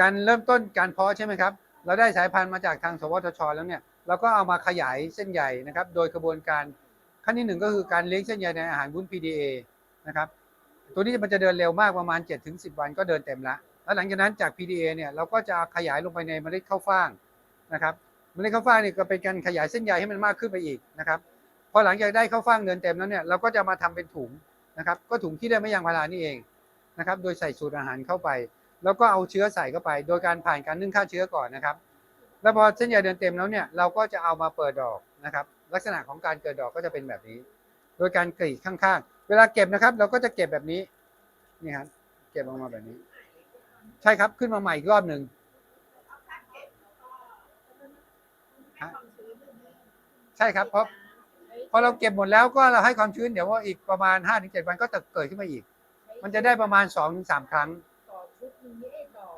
การเริ่มต้นการเพาะใช่ไหมครับ เราได้สายพันธุ์มาจากทางสวทช แล้วเนี่ยเราก็เอามาขยายเส้นใยนะครับ โดยกระบวนการขั้นที่หนึ่งก็คือการเลี้ยงเส้นใยในอาหารวุ้น PDA นะครับตัวนี้มันจะเดินเร็วมากประมาณ 7-10 วันก็เดินเต็มละแล้วหลังจากนั้นจาก PDA เนี่ยเราก็จะขยายลงไปในเมล็ดข้าวฟ่างนะครับเมล็ดข้าวฟ่างนี่ก็เป็นการขยายเส้นใยให้มันมากขึ้นไปอีกนะครับพอหลังจากได้ข้าวฟ่างเดินเต็มแล้วเนี่ยเราก็จะมาทำเป็นถุงนะครับ ก็ถุงที่ได้ไม่ยางพารานี่เองนะครับ โดยใส่สูตรอาหารเข้าไป แล้วก็เอาเชื้อใส่เข้าไป โดยการผ่านการนึ่งฆ่าเชื้อก่อนนะครับ แล้วพอเส้นใยเดินเต็มแล้วเนี่ยเราก็จะเอามาเปิดดอกนะครับ ลักษณะของการเกิดดอกก็จะเป็นแบบนี้ โดยการกรีดข้างๆ เวลาเก็บนะครับ เราก็จะเก็บแบบนี้นี่ครับเก็บออกมาแบบนี้ ใช่ครับขึ้นมาใหม่อีกรอบหนึ่งใช่ครับเพราะพอเราเก็บหมดแล้วก็เราให้ความชื้นเดี๋ยวว่าอีกประมาณ5-7วันก็จะเกิดขึ้นมาอีก มันจะได้ประมาณ2-3ครั้งต่อชุดหนึง 我听你 chì.